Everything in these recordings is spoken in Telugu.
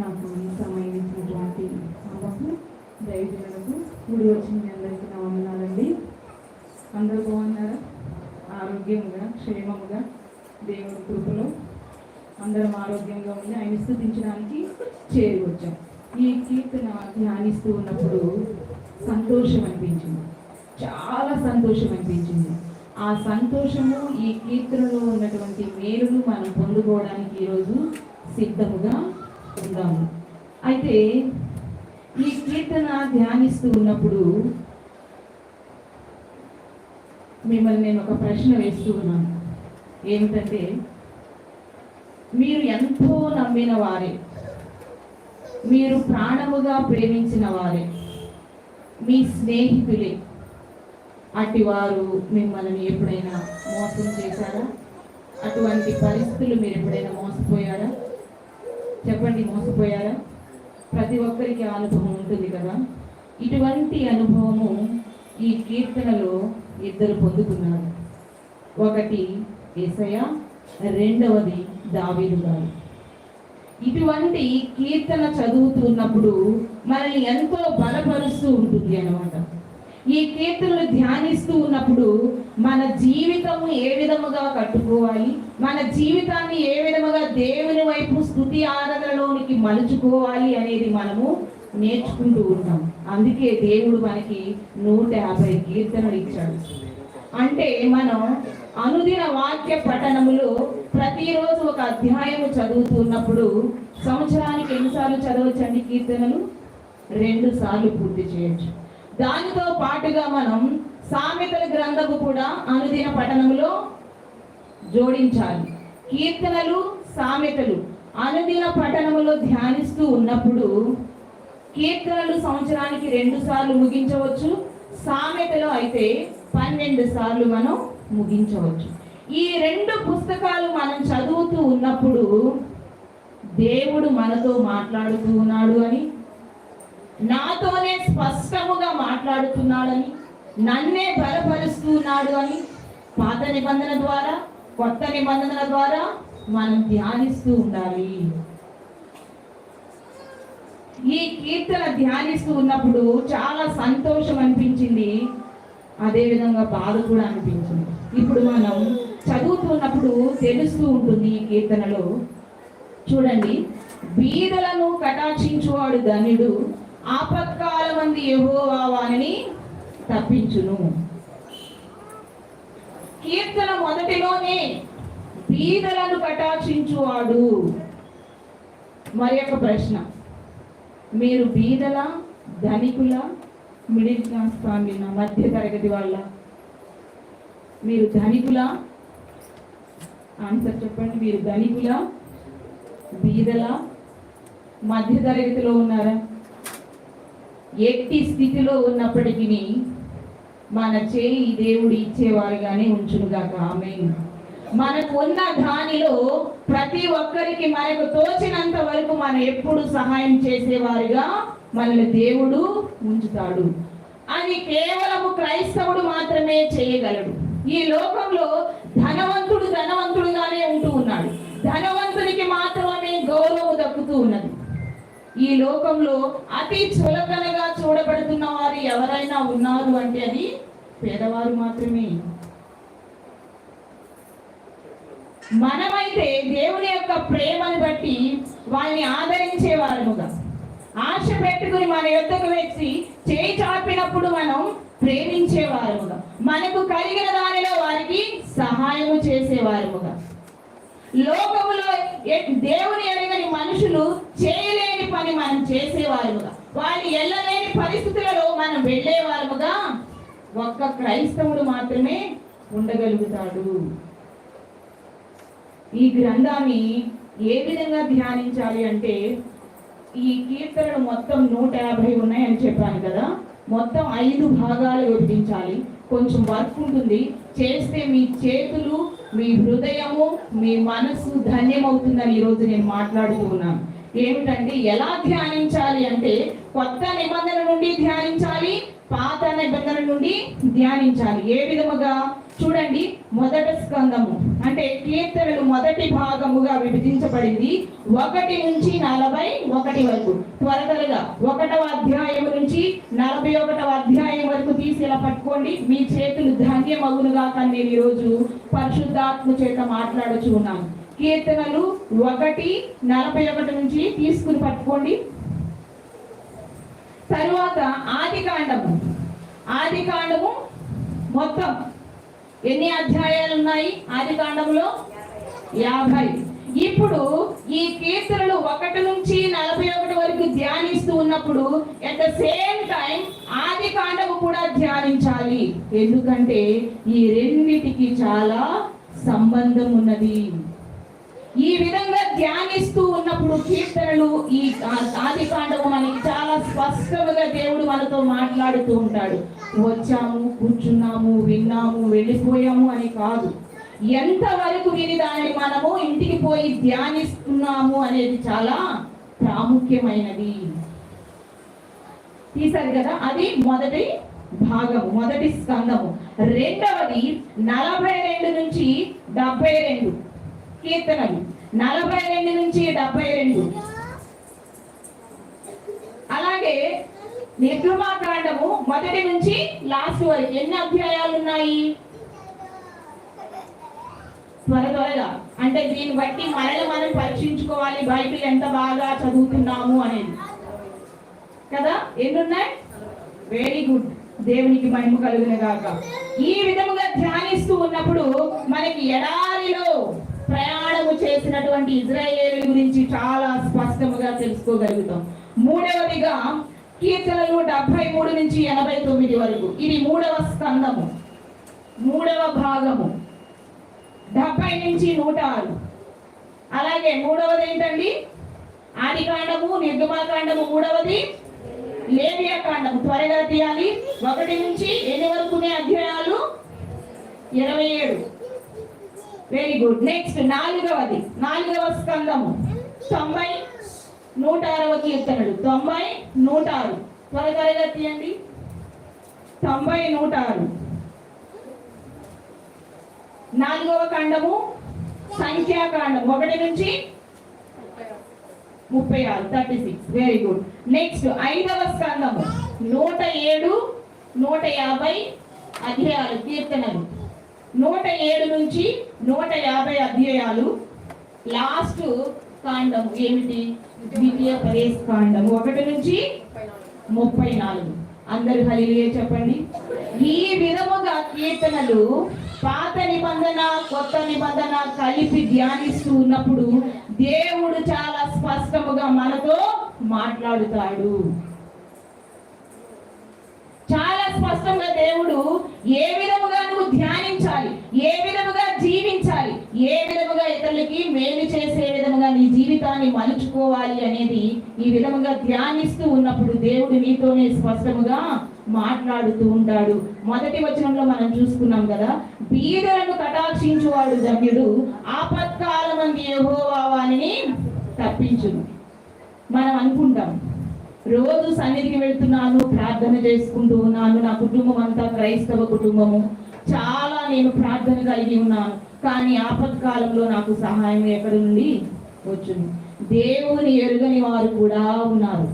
నాకు ఈ సమయం ఇచ్చినటువంటి అమ్మకు దైవజనులకు కూడి వచ్చిన మీ అందరికీ నా వందనాలండి. అందరూ బాగున్నారా? ఆరోగ్యంగా క్షేమముగా దేవుడి కృపలో అందరం ఆరోగ్యంగా ఉండి ఆయన స్థుతించడానికి చేరవచ్చాం ఈ కీర్తన ధ్యానిస్తూ ఉన్నప్పుడు సంతోషం అనిపించింది. చాలా సంతోషం అనిపించింది. ఆ సంతోషము ఈ కీర్తనలో ఉన్నటువంటి మేలును మనం పొందుకోవడానికి ఈరోజు సిద్ధముగా ఉందాము అయితే ఈ కీర్తన ధ్యానిస్తూ ఉన్నప్పుడు మిమ్మల్ని నేను ఒక ప్రశ్న వేస్తూ ఉన్నాను. ఏమిటంటే మీరు ఎంతో నమ్మిన వారే మీరు ప్రాణముగా ప్రేమించిన వారే మీ స్నేహితులే. అట్టి వారు మిమ్మల్ని ఎప్పుడైనా మోసం చేశారా? అటువంటి పరిస్థితులు మీరు ఎప్పుడైనా మోసపోయారా? చెప్పండి మోసపోయారా? ప్రతి ఒక్కరికి అనుభవం ఉంటుంది కదా? ఇటువంటి అనుభవము ఈ కీర్తనలో ఇద్దరు పొందుకున్నారు. ఒకటి ఏసయ రెండవది దావీదు గారు. ఇటువంటి కీర్తన చదువుతున్నప్పుడు మనల్ని ఎంతో బలపరుస్తూ ఉంటుంది అన్నమాట. ఈ కీర్తనలు ధ్యానిస్తూ ఉన్నప్పుడు మన జీవితము ఏ విధముగా కట్టుకోవాలి? మన జీవితాన్ని ఏ విధముగా దేవుని వైపు స్థుతి ఆరాధనలోనికి మలుచుకోవాలి అనేది మనము నేర్చుకుంటూ ఉంటాం. అందుకే దేవుడు మనకి నూట యాభై కీర్తనలు ఇచ్చాడు. అంటే మనం అనుదిన వాక్య పఠనములో ప్రతిరోజు ఒక అధ్యాయము చదువుతున్నప్పుడు సంవత్సరానికి ఎన్నిసార్లు చదవచ్చండి కీర్తనలు? రెండు సార్లు పూర్తి చేయొచ్చు దానితో పాటుగా మనం సామెతల గ్రంథము కూడా అనుదిన పఠనములో జోడించాలి. కీర్తనలు సామెతలు అనుదిన పఠనములో ధ్యానిస్తూ ఉన్నప్పుడు కీర్తనలు సంవత్సరానికి రెండు సార్లు ముగించవచ్చు. సామెతలో అయితే పన్నెండు సార్లు మనం ముగించవచ్చు. ఈ రెండు పుస్తకాలు మనం చదువుతూ ఉన్నప్పుడు దేవుడు మనతో మాట్లాడుతూ ఉన్నాడు అని నాతోనే స్పష్టముగా మాట్లాడుతున్నాడని నన్నే బలపరుస్తున్నాడు అని పాత నిబంధన ద్వారా కొత్త నిబంధనల ద్వారా మనం ధ్యానిస్తూ ఉండాలి. ఈ కీర్తన ధ్యానిస్తూ ఉన్నప్పుడు చాలా సంతోషం అనిపించింది. అదేవిధంగా బాధ కూడా అనిపించింది. ఇప్పుడు మనం చదువుతున్నప్పుడు తెలుస్తూ ఉంటుంది ఈ కీర్తనలో. చూడండి బీదలను కటాక్షించువాడు ధనుడు ఆపత్కాలమంది మంది వారిని తప్పించును. కీర్తన మొదటిలోనే బీదలను కటాక్షించువాడు మరి యొక్క ప్రశ్న. మీరు బీదల ధనికుల మిడిల్ క్లాస్ ఫ్యామిలీన మధ్య తరగతి వాళ్ళ? మీరు ధనికుల? ఆన్సర్ చెప్పండి. మీరు ధనికుల బీదల మధ్య తరగతిలో ఉన్నారా? ఎట్టి స్థితిలో ఉన్నప్పటికీ మన చేయి దేవుడు ఇచ్చేవారుగానే ఉంచునుగాక. ఆమె మనకు ఉన్న దానిలో ప్రతి ఒక్కరికి మనకు తోచినంత వరకు మనం ఎప్పుడు సహాయం చేసేవారుగా మనల్ని దేవుడు ఉంచుతాడు. అది కేవలము క్రైస్తవుడు మాత్రమే చేయగలడు. ఈ లోకంలో ధనవ ఈ లోకంలో అతి చులకనగా చూడబడుతున్న వారు ఎవరైనా ఉన్నారు అంటే అది పేదవారు మాత్రమే. మనమైతే దేవుని యొక్క ప్రేమను బట్టి వాళ్ళని ఆదరించే వారముగా ఆశ పెట్టుకుని మన యొక్కకు వచ్చి చేయి చాపినప్పుడు మనం ప్రేమించేవారముగా. మనకు కలిగిన దానిలో వారికి సహాయము చేసేవారముగా. లోకములో దేవుని ఎరగని మనుషులు చేయలేని పని మనం చేసేవారముగా వాళ్ళు ఎల్లలేని పరిస్థితులలో మనం వెళ్ళేవారముగా ఒక్క క్రైస్తవుడు మాత్రమే ఉండగలుగుతాడు. ఈ గ్రంథాన్ని ఏ విధంగా ధ్యానించాలి అంటే ఈ కీర్తనలు మొత్తం నూట యాభై ఉన్నాయని చెప్పాను కదా. మొత్తం ఐదు భాగాలు విభజించాలి. కొంచెం వర్క్ ఉంటుంది. చేస్తే మీ చేతులు మీ హృదయము మీ మనసు ధన్యమవుతుందని ఈరోజు నేను మాట్లాడుతూ ఉన్నాను. ఏమిటంటే ఎలా ధ్యానించాలి అంటే కొత్త నిబంధన నుండి ధ్యానించాలి పాత నిబంధన నుండి ధ్యానించాలి. ఏ విధముగా? చూడండి మొదటి స్కందము. అంటే కీర్తనలు మొదటి భాగముగా విభజించబడింది. ఒకటి నుంచి నలభై ఒకటి వరకు. త్వర త్వరగా ఒకటవ అధ్యాయం నుంచి నలభై ఒకటవ అధ్యాయం వరకు తీసి ఇలా పట్టుకోండి. మీ చేతులు ధన్యమగునుగా కానీ నేను ఈరోజు పరిశుద్ధాత్మ చేత మాట్లాడుచు ఉన్నాను. కీర్తనలు ఒకటి నలభై ఒకటి నుంచి తీసుకుని పట్టుకోండి. తరువాత ఆది కాండము. ఆది కాండము మొత్తం ఎన్ని అధ్యాయాలు ఉన్నాయి? ఆది కాండంలో యాభై. ఇప్పుడు ఈ కీర్తనలు ఒకటి నుంచి నలభై ఒకటి వరకు ధ్యానిస్తూ ఉన్నప్పుడు అట్ ద సేమ్ టైం ఆది కాండము కూడా ధ్యానించాలి. ఎందుకంటే ఈ రెండిటికి చాలా సంబంధం ఉన్నది. ఈ విధంగా ధ్యానిస్తూ ఉన్నప్పుడు కీర్తనలు ఈ ఆది కాండము మనకి చాలా స్పష్టంగా దేవుడు మనతో మాట్లాడుతూ ఉంటాడు. వచ్చాము కూర్చున్నాము విన్నాము వెళ్ళిపోయాము అని కాదు. ఎంతవరకు విని దానిని మనము ఇంటికి పోయి ధ్యానిస్తున్నాము అనేది చాలా ప్రాముఖ్యమైనది. తీశారు కదా? అది మొదటి భాగము మొదటి స్కందము. రెండవది నలభై రెండు నుంచి డెబ్బై రెండు. కీర్తనలు. నలభై రెండు నుంచి డెబ్బై రెండు. అలాగే నిర్గమాకాండము మొదటి నుంచి లాస్ట్ వరకు ఎన్ని అధ్యాయాలు ఉన్నాయి? త్వర త్వరగా. అంటే దీన్ని బట్టి మనల్ని మనం పరీక్షించుకోవాలి బైబిల్ ఎంత బాగా చదువుతున్నాము అనేది. కదా? ఎన్నున్నాయి వెరీ గుడ్. దేవునికి మహిమ కలుగును గాక. ఈ విధముగా ధ్యానిస్తూ ఉన్నప్పుడు మనకి ఎలా చేసినటువంటి ఇజ్రాయేల్ గురించి చాలా స్పష్టముగా తెలుసుకోగలుగుతాం. మూడవదిగా కీర్తనలు డెబ్బై మూడు నుంచి ఎనభై తొమ్మిది వరకు. ఇది మూడవ స్కందము. మూడవ భాగము. డెబ్బై నుంచి నూట ఆరు. అలాగే మూడవది ఏంటండి? ఆది కాండము నిర్గమాకాండము మూడవది. లేవియా కాండము త్వరగా తీయాలి. ఒకటి నుంచి ఎన్ని వరకునే అధ్యాయాలు? ఇరవై ఏడు. వెరీ గుడ్ నెక్స్ట్ నాలుగవది. నాలుగవ స్కందము. తొంభై నూట అరవ కీర్తనలు. తొంభై నూట ఆరు త్వర త్వరగా తీయండి. తొంభై నూట ఆరు నాలుగవ కాండము సంఖ్యాకాండం ఒకటి నుంచి ముప్పై ఆరు. Thirty six. Very good next ఐదవ స్కందము. నూట ఏడు నూట యాభై అధ్యాయాలు కీర్తనలు. నూట ఏడు నుంచి నూట యాభై అధ్యాయాలు. లాస్ట్ కాండం ఏమిటి? ద్వితీయ పరేస్ కాండం ఒకటి నుంచి ముప్పై నాలుగు. అందరు హలిలే చెప్పండి. ఈ విధముగా కీర్తనలు పాత నిబంధన కొత్త నిబంధన కలిపి ధ్యానిస్తూ ఉన్నప్పుడు దేవుడు చాలా స్పష్టముగా మనతో మాట్లాడుతాడు. చాలా స్పష్టంగా దేవుడు ఏ విధముగా నువ్వు ధ్యానించాలి ఏ విధముగా జీవించాలి ఏ విధముగా ఇతరులకి మేలు చేసే విధముగా నీ జీవితాన్ని మలుచుకోవాలి అనేది ఈ విధముగా ధ్యానిస్తూ ఉన్నప్పుడు దేవుడు నీతోనే స్పష్టముగా మాట్లాడుతూ ఉంటాడు. మొదటి వచనంలో మనం చూసుకున్నాం కదా బీదలను కటాక్షించువాడు ధన్యుడు ఆపత్కాలమంది యెహోవా వాణిని తప్పించును. మనం అనుకుంటాం రోజు సన్నిధికి వెళ్తున్నాను ప్రార్థన చేసుకుంటూ ఉన్నాను. నా కుటుంబం అంతా క్రైస్తవ కుటుంబము. చాలా నేను ప్రార్థన కలిగి ఉన్నాను. కానీ ఆపత్కాలంలో నాకు సహాయం ఎక్కడి నుండి వచ్చింది? దేవుని ఎరుగని వారు కూడా ఉన్నారు.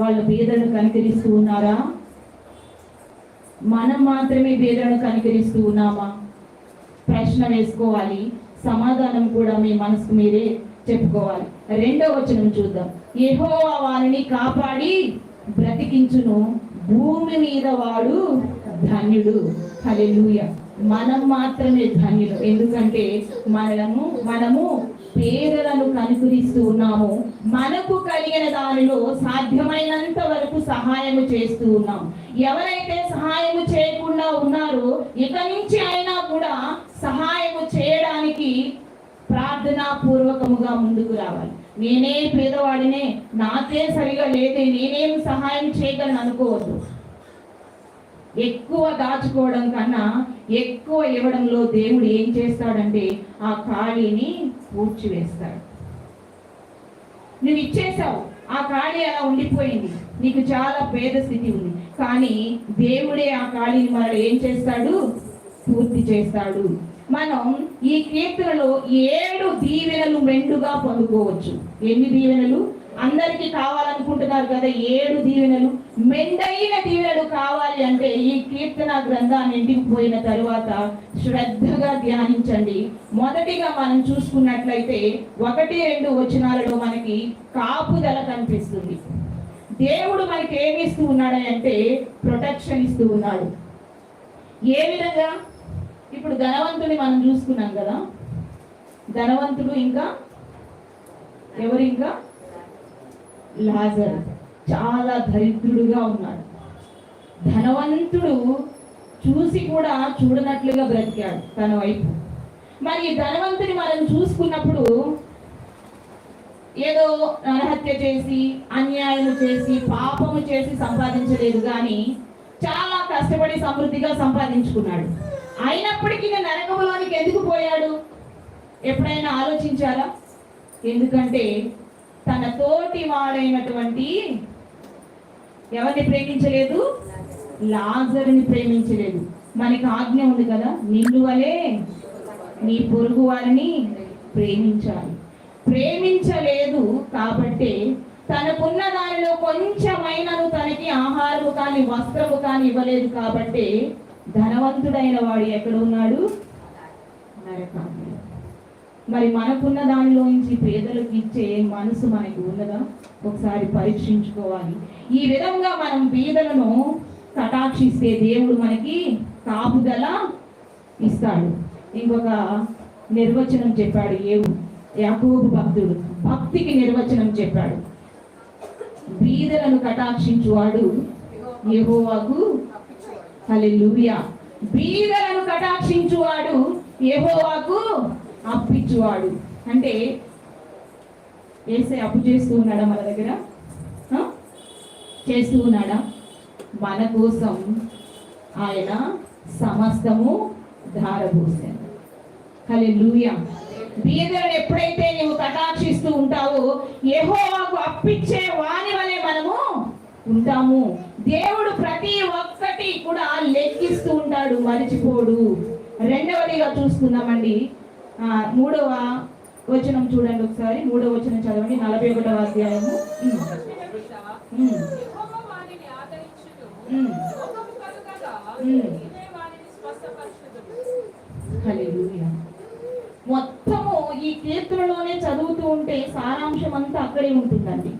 వాళ్ళు పేదలను కనికరిస్తూ ఉన్నారా? మనం మాత్రమే పేదలను కనికరిస్తూ ఉన్నామా? ప్రశ్న వేసుకోవాలి. సమాధానం కూడా మీ మనసుకు మీరే చెప్పుకోవాలి. రెండో వచనం చూద్దాం. యహోవా వారిని కాపాడి బ్రతికించును. భూమి మీద వాడు ధన్యుడు. హల్లెలూయా. మనం మాత్రమే ధన్యులు. ఎందుకంటే మనము మనము పేదలను కనుకరిస్తూ ఉన్నాము. మనకు కలిగిన దానిలో సాధ్యమైనంత వరకు సహాయము చేస్తూ ఉన్నాం. ఎవరైతే సహాయము చేయకుండా ఉన్నారో ఇక నుంచి అయినా కూడా సహాయము చేయడానికి ప్రార్థనా పూర్వకముగా ముందుకు రావాలి. నేనే పేదవాడినే నాకే సరిగా లేదే నేనేం సహాయం చేయగలను అనుకోవద్దు. ఎక్కువ దాచుకోవడం కన్నా ఎక్కువ ఇవ్వడంలో దేవుడు ఏం చేస్తాడంటే ఆ ఖాళీని పూడ్చివేస్తాడు. నువ్వు ఇచ్చేసావు ఆ ఖాళీ అలా ఉండిపోయింది నీకు చాలా పేద స్థితి ఉంది. కానీ దేవుడే ఆ ఖాళీని మరి ఏం చేస్తాడు? పూర్తి చేస్తాడు. మనం ఈ కీర్తనలో ఏడు దీవెనలు మెండుగా పొందుకోవచ్చు. ఎన్ని దీవెనలు? అందరికీ కావాలనుకుంటున్నారు కదా ఏడు దీవెనలు. మెండైన దీవెనలు కావాలి అంటే ఈ కీర్తన గ్రంథాన్ని ఇంటికి పోయిన తరువాత శ్రద్ధగా ధ్యానించండి. మొదటిగా మనం చూసుకున్నట్లయితే ఒకటి రెండు వచనాలలో మనకి కాపుదల కనిపిస్తుంది. దేవుడు మనకి ఏమి ఇస్తూ ఉన్నాడు అంటే ప్రొటెక్షన్ ఇస్తూ ఉన్నాడు. ఏ విధంగా? ఇప్పుడు ధనవంతుని మనం చూసుకున్నాం కదా. ధనవంతుడు ఇంకా ఎవరు ఇంకా? లాజర్. చాలా దరిద్రుడుగా ఉన్నాడు. ధనవంతుడు చూసి కూడా చూడనట్లుగా బ్రతికాడు తన వైపు. మరి ధనవంతుని మనం చూసుకున్నప్పుడు ఏదో నరహత్య చేసి అన్యాయం చేసి పాపము చేసి సంపాదించలేదు కానీ చాలా కష్టపడి సమృద్ధిగా సంపాదించుకున్నాడు. అయినప్పటికీ నరకంలోనికి ఎందుకు పోయాడు? ఎప్పుడైనా ఆలోచించారా? ఎందుకంటే తన తోటి వాడైనటువంటి ఎవరిని ప్రేమించలేదు? లాజరుని ప్రేమించలేదు. మనకి ఆజ్ఞ ఉంది కదా నిన్ను వలే నీ పొరుగు వారిని ప్రేమించాలి. ప్రేమించలేదు కాబట్టి తనకున్న దానిలో కొంచెమైనను తనకి ఆహారము కానీ వస్త్రము కానీ ఇవ్వలేదు కాబట్టి ధనవంతుడైన వాడు ఎక్కడ ఉన్నాడు? మరి మనకున్న దానిలో నుంచి పేదలకు ఇచ్చే మనసు మనకి ఉన్నదా? ఒకసారి పరీక్షించుకోవాలి. ఈ విధంగా మనం పేదలను కటాక్షిస్తే దేవుడు మనకి కాపుదల ఇస్తాడు. ఇంకొక నిర్వచనం చెప్పాడు ఏవు యాకోబు భక్తుడు. భక్తికి నిర్వచనం చెప్పాడు. బీదలను కటాక్షించువాడు యెహోవాకు హలెలుయా బీదలను కటాక్షించువాడు ఏహోవాకు అప్పిచ్చువాడు. అంటే ఏసే అప్పు చేస్తూ ఉన్నాడా మన దగ్గర? చేస్తూ ఉన్నాడా? మన కోసం ఆయన సమస్తము ధారపోసాడు హలెలుయా బీదలను ఎప్పుడైతే నువ్వు కటాక్షిస్తూ ఉంటావో ఏహోవాకు అప్పిచ్చే వాని వలె మనము ఉంటాము. దేవుడు ప్రతి ఒక్క ఒక్కటి కూడా లెక్కిస్తూ ఉంటాడు మరిచిపోడు. రెండవదిగా చూసుకుందామండి. మూడవ వచనం చూడండి ఒకసారి. మూడవ వచనం చదవండి. నలభై ఒకటవ అధ్యాయము. మొత్తము ఈ కీర్తనలోనే చదువుతూ ఉంటే సారాంశం అంతా అక్కడే ఉంటుందండి.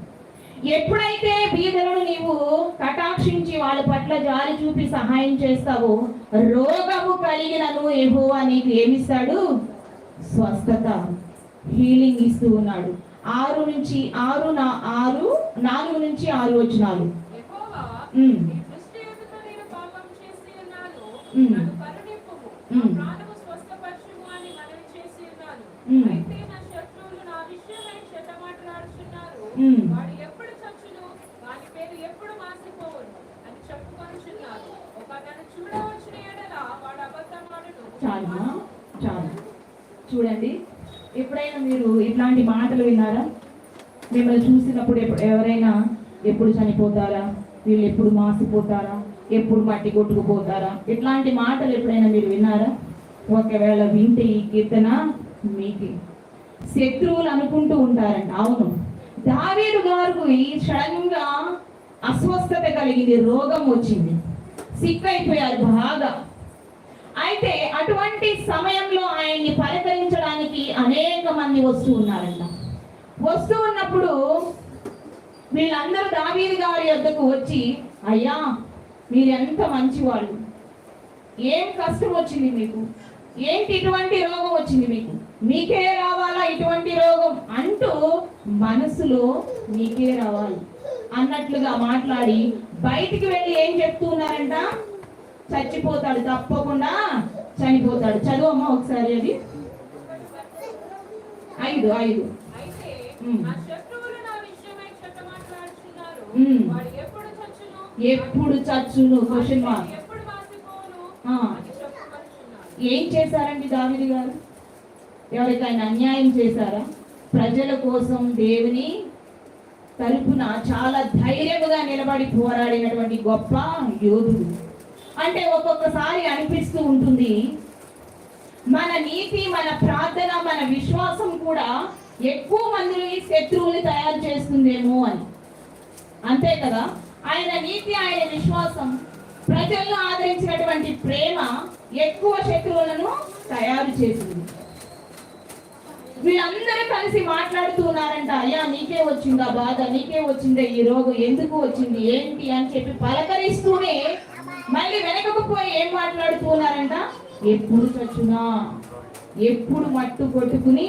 ఎప్పుడైతే బీదలను నీవు కటాక్షించి వాళ్ళ పట్ల జాలి చూపి సహాయం చేస్తావో రోగము కలిగినను యెహోవా నీకు ఏమిస్తాడు? స్వస్థత హీలింగ్ ఇస్తూ ఉన్నాడు. ఆరు నుంచి ఆరు నా ఆరు నాలుగు నుంచి ఆరు వచ్చినాలు ఉమ్. నీ దృష్టి ఎదుట నేను పాపం చేసి ఉన్నాను. ఉమ్. నన్ను కరుణింపుము. నా ఉమ్. ప్రాణము స్వస్థపరచుము అని మనవి చేసి ఉన్నాను. ఉమ్. అయితే నా శత్రువులు నా విషయమై చెడ్డమాటలాడుచున్నారు. ఉమ్. వాడు ఎప్పుడు చచ్చును? వాని పేరు ఎప్పుడు మాసిపోవును అని చెప్పుకొనుచున్నారు. ఒక నన్ను చూడవచ్చిన ఎడల వాడు అబద్ధమాడును. చాలుమా చాలు చూడండి. ఎప్పుడైనా మీరు ఇట్లాంటి మాటలు విన్నారా? మిమ్మల్ని చూసినప్పుడు ఎప్పుడు ఎవరైనా ఎప్పుడు చనిపోతారా? వీళ్ళు ఎప్పుడు మాసిపోతారా? ఎప్పుడు మట్టి కొట్టుకుపోతారా? ఇట్లాంటి మాటలు ఎప్పుడైనా మీరు విన్నారా? ఒకవేళ వింటే ఈ కీర్తన మీకు. శత్రువులు అనుకుంటూ ఉంటారంట. అవును. దావేరు గారు ఈ సడన్గా అస్వస్థత కలిగింది రోగం వచ్చింది. సిక్ అయిపోయారు బాగా. అయితే అటువంటి సమయంలో ఆయన్ని పలకరించడానికి అనేక మంది వస్తూ ఉన్నారంట. వస్తూ ఉన్నప్పుడు వీళ్ళందరూ దావీది గారి వద్దకు వచ్చి అయ్యా మీరెంత మంచివాళ్ళు. ఏం కష్టం వచ్చింది మీకు? ఏంటి ఇటువంటి రోగం వచ్చింది మీకు? మీకే రావాలా ఇటువంటి రోగం? అంటూ మనసులో మీకే రావాలి అన్నట్లుగా మాట్లాడి బయటికి వెళ్ళి ఏం చెప్తున్నారంట చచ్చిపోతాడు తప్పకుండా చనిపోతాడు. చదువమ్మా ఒకసారి అది. ఐదు ఐదు. ఎప్పుడు చచ్చును? Question mark. ఏం చేశారండి దావిది గారు? ఎవరికైనా అన్యాయం చేశారా? ప్రజల కోసం దేవుని తరపున చాలా ధైర్యముగా నిలబడి పోరాడినటువంటి గొప్ప యోధుడు. అంటే ఒక్కొక్కసారి అనిపిస్తూ ఉంటుంది. మన నీతి మన ప్రార్థన మన విశ్వాసం కూడా ఎక్కువ మందిని శత్రువుని తయారు చేస్తుందేమో అని. అంతే కదా? ఆయన నీతి ఆయన విశ్వాసం ప్రజలను ఆదరించినటువంటి ప్రేమ ఎక్కువ శత్రువులను తయారు చేసింది. వీళ్ళందరూ కలిసి మాట్లాడుతూ ఉన్నారంట అయ్యా నీకే వచ్చిందా బాధ? నీకే వచ్చిందా ఈ రోగం? ఎందుకు వచ్చింది? ఏంటి? అని చెప్పి పలకరిస్తూనే మళ్ళీ వెనకకు పోయి ఏం మాట్లాడుతున్నారంట? ఎప్పుడు చచ్చునా? ఎప్పుడు మట్టు కొట్టుకుని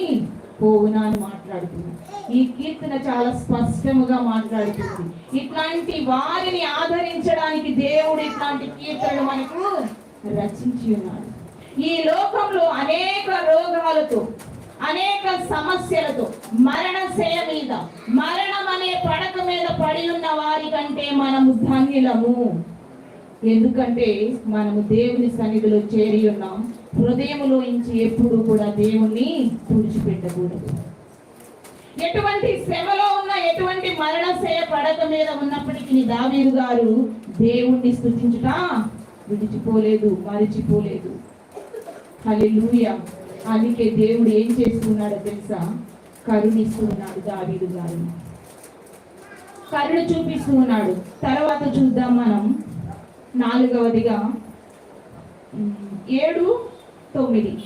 పోవునా అని మాట్లాడుతున్నారు ఈ కీర్తన చాలా స్పష్టముగా మాట్లాడుతుంది. ఇట్లాంటి వారిని ఆదరించడానికి దేవుడు ఇట్లాంటి కీర్తనలు మనకు రచించి ఉన్నాడు. ఈ లోకంలో అనేక రోగాలతో అనేక సమస్యలతో మరణ శయ మీద మరణం అనే పడక మీద పడి ఉన్న వారి కంటే మనము ధన్యులము. ఎందుకంటే మనము దేవుని సన్నిధిలో చేరి ఉన్నాం. హృదయములో నుంచి ఎప్పుడు కూడా దేవుణ్ణి తుడిచిపెట్టకూడదు ఎటువంటి శ్రమలో ఉన్న ఎటువంటి మరణశయ పడక మీద ఉన్నప్పటికీ దావీరు గారు దేవుణ్ణి స్థుతించుట విడిచిపోలేదు మరిచిపోలేదు. హల్లెలూయా. అందుకే దేవుడు ఏం చేస్తున్నాడో తెలుసా? కరుణిస్తున్నాడు దావీరు గారు. కరుణ చూపిస్తూ ఉన్నాడు. తర్వాత చూద్దాం మనం. నాలుగవదిగా. ఏడు తొమ్మిది.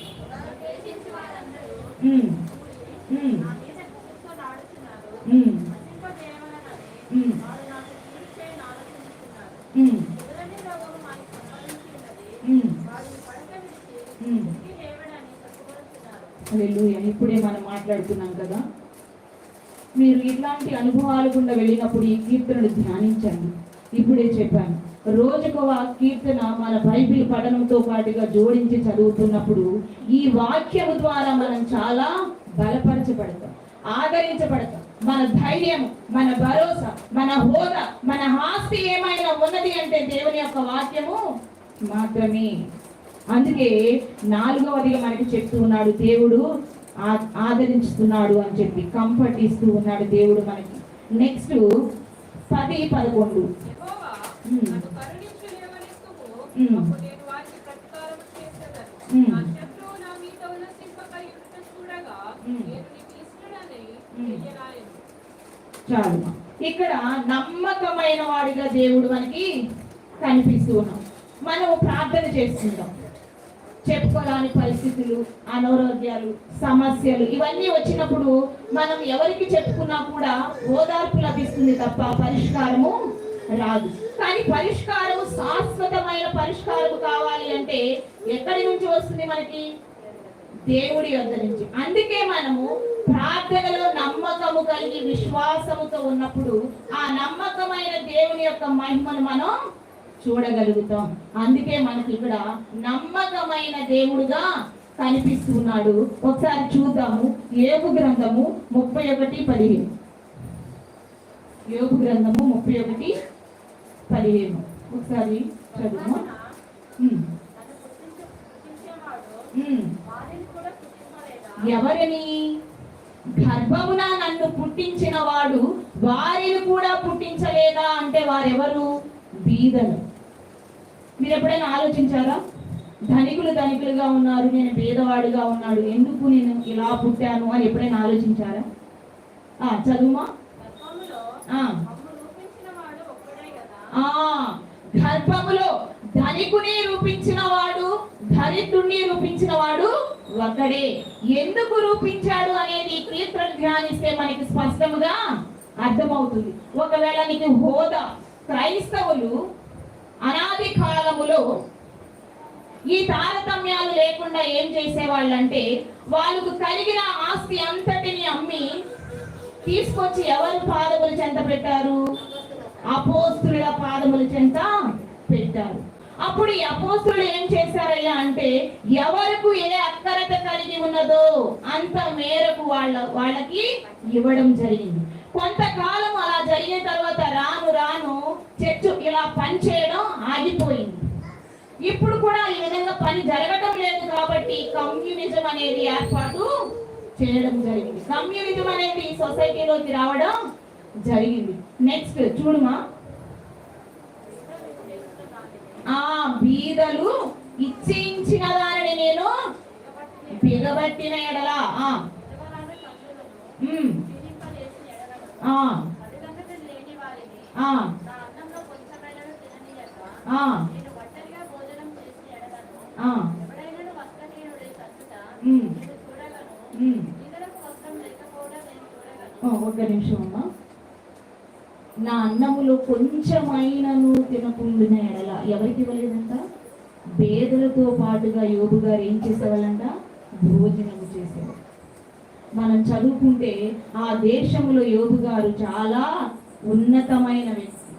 ఇప్పుడే మనం మాట్లాడుతున్నాం కదా. మీరు ఇట్లాంటి అనుభవాలు గుండా వెళ్ళినప్పుడు ఈ కీర్తనలు ధ్యానించండి. ఇప్పుడే చెప్పాను. రోజుకు ఆ కీర్తన మన బైబిల్ పఠనంతో పాటుగా జోడించి చదువుతున్నప్పుడు ఈ వాక్యము ద్వారా మనం చాలా బలపరచబడతాం ఆదరించబడతాం. మన ధైర్యం మన భరోసా మన హోదా మన ఆస్తి ఏమైనా ఉన్నది అంటే దేవుని యొక్క వాక్యము మాత్రమే. అందుకే నాలుగవదిగా మనకి చెప్తూ ఉన్నాడు దేవుడు ఆ- అని చెప్పి కంఫర్ట్ ఇస్తూ ఉన్నాడు దేవుడు మనకి. నెక్స్ట్ పది పదకొండు. చాలు. ఇక్కడ నమ్మకమైన వాడిగా దేవుడు మనకి కనిపిస్తూ ఉన్నాం. మనం ప్రార్థన చేస్తుంటాం చెప్పుకోలేని పరిస్థితులు అనారోగ్యాలు సమస్యలు ఇవన్నీ వచ్చినప్పుడు మనం ఎవరికి చెప్పుకున్నా కూడా ఓదార్పు లభిస్తుంది తప్ప పరిష్కారము రాదు. కానీ పరిష్కారం శాశ్వతమైన పరిష్కారము కావాలి అంటే ఎక్కడి నుంచి వస్తుంది మనకి? దేవుడి యొద్ నుంచి. అందుకే మనము ప్రార్థనలో నమ్మకము కలిగి విశ్వాసముతో ఉన్నప్పుడు ఆ నమ్మకమైన దేవుని యొక్క మహిమను మనం చూడగలుగుతాం. అందుకే మనకి ఇక్కడ నమ్మకమైన దేవుడుగా కనిపిస్తున్నాడు. ఒకసారి చూద్దాము. ఏపు గ్రంథము ముప్పై ఒకటి పదిహేను. యోగు గ్రంథము ముప్పై ఒకటి పదిహేను. ఒకసారి చదువు ఎవరిని? గర్భమున నన్ను పుట్టించిన వాడు వారిని కూడా పుట్టించలేదా అంటే వారెవరు? బీదలు. మీరు ఎప్పుడైనా ఆలోచించారా? ధనికులు ధనికులుగా ఉన్నారు నేను పేదవాడుగా ఉన్నాడు ఎందుకు నేను ఇలా పుట్టాను అని ఎప్పుడైనా ఆలోచించారా? చదువుమా గర్భములో ఆ, అమ్ము రూపించినవాడు ఒక్కడే కదా ఆ గర్భములో ధనికుని రూపించిన వాడు దరిద్రుణ్ణి రూపించిన వాడు ఒకడే ఎందుకు రూపించాడు అనేది ఈ కీర్తన ధ్యానిస్తే మనకి స్పష్టముగా అర్థమవుతుంది. ఒకవేళ నీకు హోదా క్రైస్తవులు అనాది కాలములో ఈ తారతమ్యాలు లేకుండా ఏం చేసేవాళ్ళంటే వాళ్ళకు కలిగిన ఆస్తి అంతటిని అమ్మి తీసుకొచ్చి ఎవరు పాదములు చెంత పెట్టారు? అపోస్తుల పాదముల చెంత పెట్టారు. అప్పుడు ఈ అపోస్తులు ఏం చేశారయ్యా అంటే ఎవరికి ఏ అక్కరత కలిగి ఉన్నదో అంత మేరకు వాళ్ళ వాళ్ళకి ఇవ్వడం జరిగింది. కొంతకాలం అలా జరిగిన తర్వాత రాను రాను చర్చ్ ఇలా పనిచేయడం ఆగిపోయింది. ఇప్పుడు కూడా ఈ విధంగా పని జరగడం లేదు కాబట్టి కమ్యూనిజం అనేది ఏర్పాటు చేయడం జరిగింది. కమ్యూనిజం అనేది సొసైటీలోకి రావడం జరిగింది. నెక్స్ట్ చూడమా. ఆ బీదలు ఇచ్చించిన దానిని నేను బిగబట్టిన ఎడలా. ఆ, ఉమ్, ఆ, ఆ, ఆ, ఆ, ఉమ్, ఉమ్. ఓ, ఒక్క నిమిషం అమ్మా నా అన్నములో కొంచెమైనను తినకుండిన ఎడల. ఎవరికి ఇవ్వలేదంట? పేదలతో పాటుగా యోగు గారు ఏం చేసేవాళ్ళంట? భోజనం చేసేవారు. మనం చదువుకుంటే ఆ దేశంలో యోగు గారు చాలా ఉన్నతమైన వ్యక్తి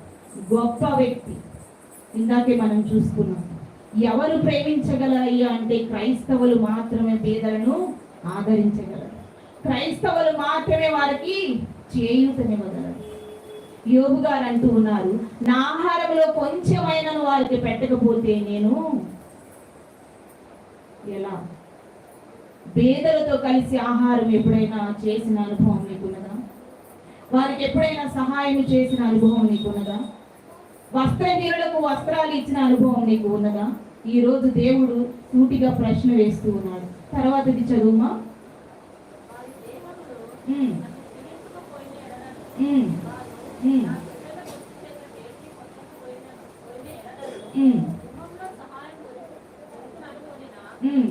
గొప్ప వ్యక్తి. ఇందాకే మనం చూసుకున్నాం. ఎవరు ప్రేమించగలరయ్యా అంటే క్రైస్తవులు మాత్రమే పేదలను ఆదరించగలరు. క్రైస్తవులు మాత్రమే వారికి చేయూతనివ్వగలరు. యోబు గారు అంటూ ఉన్నారు నా ఆహారంలో కొంచెమైనను వారికి పెట్టకపోతే నేను ఎలా? పేదలతో కలిసి ఆహారం ఎప్పుడైనా చేసిన అనుభవం నీకున్నదా? వారికి ఎప్పుడైనా సహాయం చేసిన అనుభవం నీకున్నదా? వస్త్రహీనులకు వస్త్రాలు ఇచ్చిన అనుభవం నీకు ఉన్నదా? ఈ రోజు దేవుడు సూటిగా ప్రశ్న వేస్తూ ఉన్నాడు. తర్వాతది చదువుమా?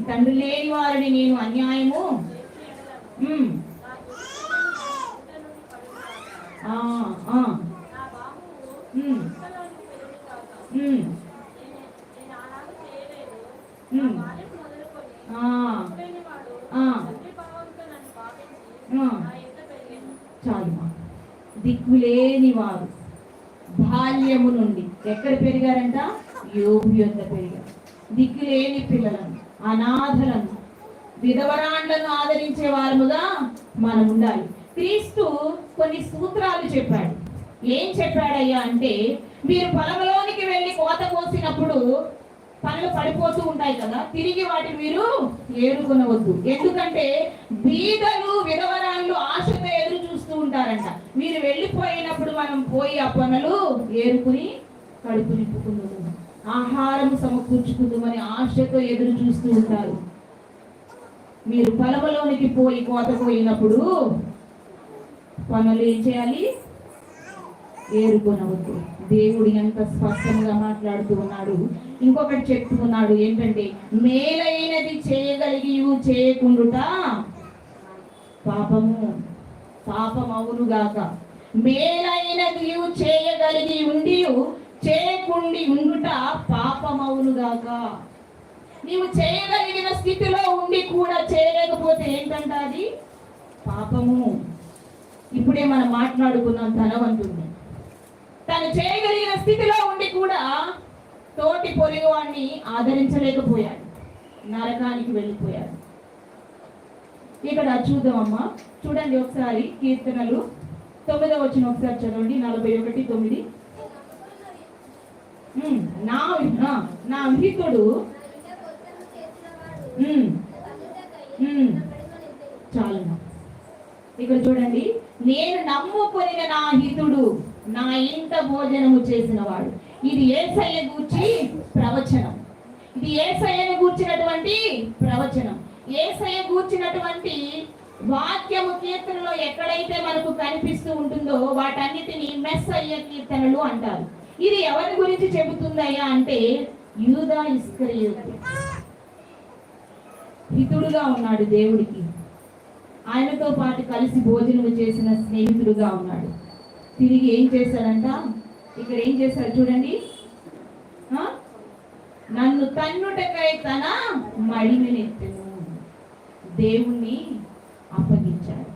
తండ్రి లేని వారిని నేను అన్యాయము చాలు దిక్కులేని వారు బాల్యము నుండి ఎక్కడ పెరిగారంట? యోగు యొద్ద పెరిగారు. దిక్కులేని పిల్లలను అనాథలను విధవరాండ్లను ఆదరించే వారముగా మనం ఉండాలి క్రీస్తు కొన్ని సూత్రాలు చెప్పాడు. ఏం చెప్పాడయ్యా అంటే మీరు పొలంలోనికి వెళ్ళి కోత కోసినప్పుడు పనులు పడిపోతూ ఉంటాయి కదా తిరిగి వాటిని మీరు ఏరుకొనవద్దు. ఎందుకంటే బీదలు విధవరాళ్ళు ఆశ ఉంటారంట మీరు వెళ్ళిపోయినప్పుడు మనం పోయి ఆ పనులు ఏరుకుని కడుపు నింపుకుందాము. ఆహారం సమకూర్చుకుందామని ఆశతో ఎదురు చూస్తూ ఉంటారు. మీరు పొలంలోనికి పోయి కోత పోయినప్పుడు పనులు ఏం చేయాలి? ఏరుకొనవద్దు. దేవుడు ఎంత స్పష్టంగా మాట్లాడుతూ ఉన్నాడు. ఇంకొకటి చెప్తూ ఉన్నాడు ఏంటంటే మేలైనది చేయగలిగి చేయకుండుట పాపము. పాపమవునుగాక. మేలైనది చేయగలిగి ఉండి చేయకుండి ఉండుట పాపమవునుగాక. నీవు చేయగలిగిన స్థితిలో ఉండి కూడా చేయలేకపోతే ఏంటంట అది పాపము. ఇప్పుడే మనం మాట్లాడుకున్నాం ధనవంతుడిని తను చేయగలిగిన స్థితిలో ఉండి కూడా తోటి పొరుగు ఆదరించలేకపోయాడు. నరకానికి వెళ్ళిపోయాడు. ఇక్కడ చూద్దామమ్మా. చూడండి ఒకసారి కీర్తనలు. తొమ్మిదో వచ్చిన ఒకసారి చదవండి. నలభై ఒకటి తొమ్మిది. నా నా హితుడు చాలు ఇక్కడ చూడండి. నేను నమ్ముకొనిన నా హితుడు నా ఇంత భోజనము చేసిన వాడు ఇది ఏసయ్య గూర్చి ప్రవచనం. ఇది ఏసయ్యను గూర్చినటువంటి ప్రవచనం. ఏసయ గూర్చినటువంటి వాక్యము కీర్తనలో ఎక్కడైతే మనకు కనిపిస్తూ ఉంటుందో వాటన్నిటిని మెస్ అయ్యే కీర్తనలు అంటారు. ఇది ఎవరి గురించి చెబుతుందయ్యా అంటే యూదా ఇస్కరియోతు. హితుడుగా ఉన్నాడు దేవుడికి. ఆయనతో పాటు కలిసి భోజనం చేసిన స్నేహితుడుగా ఉన్నాడు. తిరిగి ఏం చేశాడంట? ఇక్కడ ఏం చేశాడు చూడండి. ఆ? నన్ను తన్నుటకై తన మడిమెనెత్తెను దేవుణ్ణి అప్పగించాడు.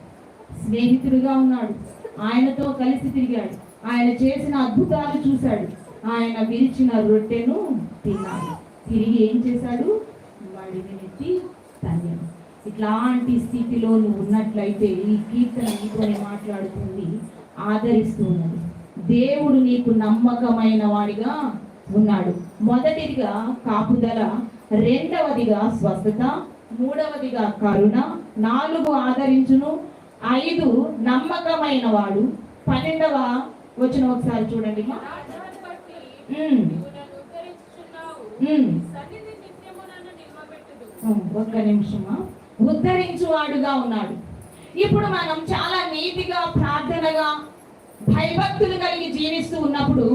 స్నేహితుడుగా ఉన్నాడు. ఆయనతో కలిసి తిరిగాడు. ఆయన చేసిన అద్భుతాలు చూశాడు. ఆయన విరిచిన రొట్టెను తిన్నాడు. తిరిగి ఏం చేశాడు? వాడిని నెత్తి తన్నాడు. ఇట్లాంటి స్థితిలో నువ్వు ఉన్నట్లయితే ఈ కీర్తన నీతోనే మాట్లాడుతుంది. ఆదరిస్తూ ఉన్నాడు. దేవుడు నీకు నమ్మకమైన వాడిగా ఉన్నాడు. మొదటిదిగా కాపుదల రెండవదిగా స్వస్థత మూడవదిగా కరుణ నాలుగు ఆదరించును ఐదు నమ్మకమైన వాడు పన్నెండవ వచ్చిన ఒకసారి చూడండి ఒక్క నిమిషమా ఉద్ధరించువాడుగా ఉన్నాడు. ఇప్పుడు మనం చాలా నీతిగా ప్రార్థనగా భయభక్తులు కలిగి జీవిస్తూ ఉన్నప్పుడు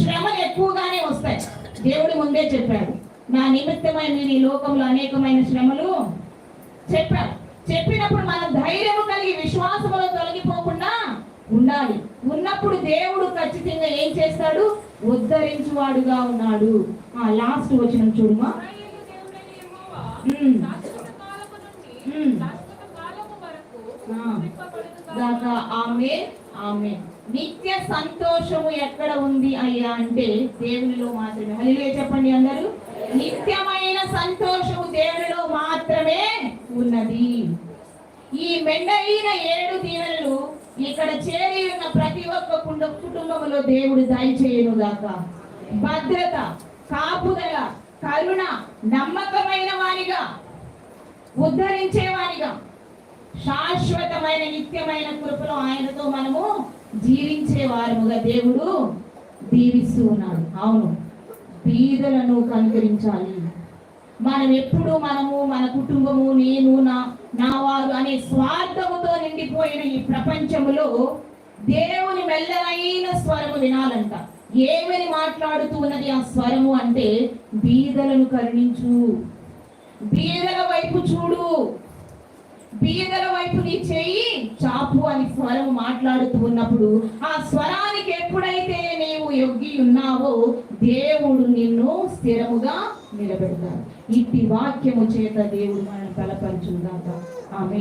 శ్రమలు ఎక్కువగానే వస్తాయి. దేవుడు ముందే చెప్పాడు. నా నిమిత్తమై మీరు ఈ లోకంలో అనేకమైన శ్రమలు చెప్పాడు చెప్పినప్పుడు మనం ధైర్యము కలిగి విశ్వాసములో తొలగిపోకుండా ఉండాలి. ఉన్నప్పుడు దేవుడు ఖచ్చితంగా ఏం చేస్తాడు? ఉద్ధరించువాడుగా ఉన్నాడు. ఆ లాస్ట్ వచ్చిన చూడుమా. ఆమె ఆమె నిత్య సంతోషము ఎక్కడ ఉంది అయ్యా అంటే దేవునిలో మాత్రమే. హలిలే చెప్పండి అందరూ. నిత్యమైన సంతోషము దేవుడిలో మాత్రమే ఉన్నది. ఈ మెండైన ఏడు దీవెనలు ఇక్కడ చేరి ఉన్న ప్రతి ఒక్క కుండ కుటుంబంలో దేవుడు దయచేయను గాక భద్రత కాపుదల కరుణ నమ్మకమైన వానిగా ఉద్ధరించేవానిగా శాశ్వతమైన నిత్యమైన కృపలో ఆయనతో మనము జీవించే వారముగా దేవుడు దీవిస్తూ ఉన్నాడు. అవును. బీదలను కనుకరించాలి. మనం ఎప్పుడు మనము మన కుటుంబము నేను నా నా వారు అనే స్వార్థముతో నిండిపోయిన ఈ ప్రపంచములో దేవుని మెల్లనైన స్వరము వినాలంట. ఏమని మాట్లాడుతూ ఉన్నది ఆ స్వరము అంటే బీదలను కరుణించు. బీదల వైపు చూడు. బీదల వైపు నీ చెయ్యి చాపు అని స్వరం మాట్లాడుతూ ఉన్నప్పుడు ఆ స్వరానికి ఎప్పుడైతే నీవు యొగ్గి ఉన్నావో దేవుడు నిన్ను స్థిరముగా నిలబెడతాడు. ఇట్టి వాక్యము చేత దేవుడు మనం బలపరచుగాక ఆమె